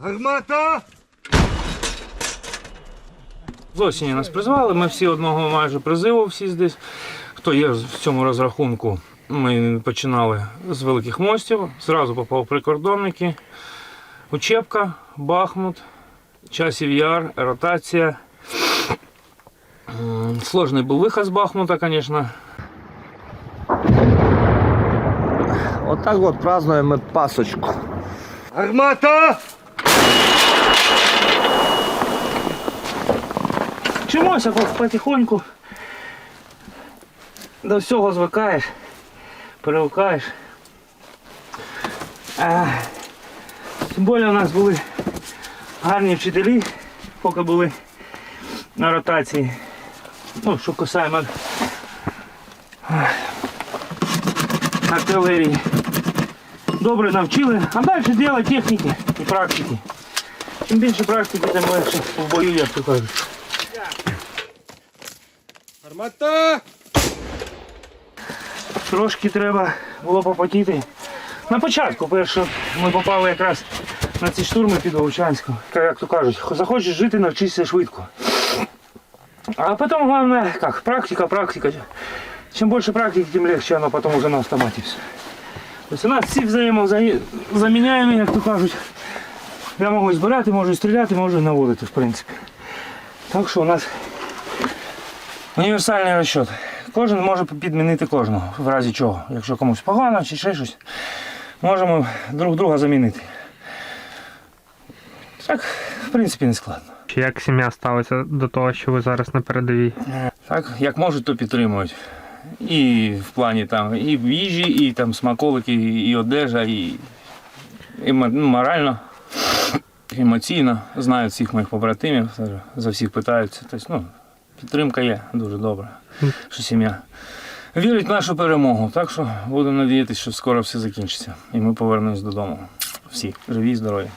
Гармата! З осені нас призвали, ми всі одного майже призиву, всі здесь. Хто є в цьому розрахунку, ми починали з великих мостів, зразу попав прикордонники. Учебка, Бахмут, Часів Яр, ротація. Сложний був виход з Бахмута, звісно. Отак от празднуємо пасочку. Гармата! Вчимося потихоньку. До всього звикаєш, привикаєш. А, тим більше у нас були гарні вчителі, поки були на ротації. Ну, що касаємо артилерії. Добре навчили, а далі діло техніки і практики. Чим більше практики, тим легше в бою, як то кажуть. Гармата! Трошки треба було попотіти. На початку, перше, ми попали якраз на ці штурми під Вовчанськом. Як то кажуть, захочеш жити, навчишся швидко. А потім головне, як, практика, практика. Чим більше практики, тим легше, воно потім вже на автоматі все. Тобто у нас всі взаємозаміняємо, як то кажуть. Я можу збирати, можу стріляти, можу наводити, в принципі. Так що у нас Універсальний розчот. Кожен може підмінити кожного, в разі чого. Якщо комусь погано чи ще щось, можемо друг друга замінити. Так, в принципі, не складно. Чи як сім'я ставиться до того, що ви зараз на передовій? Так, як можуть, то підтримують. І в плані там, і в їжі, і там смаколики, і одежа, і, і ну, морально, емоційно. Знають всіх моїх побратимів, за всіх питаються. Тобто, ну, підтримка є дуже добра, що сім'я. Вірить в нашу перемогу, так що будемо надіятися, що скоро все закінчиться. І ми повернемось додому. Всі живі і здорові.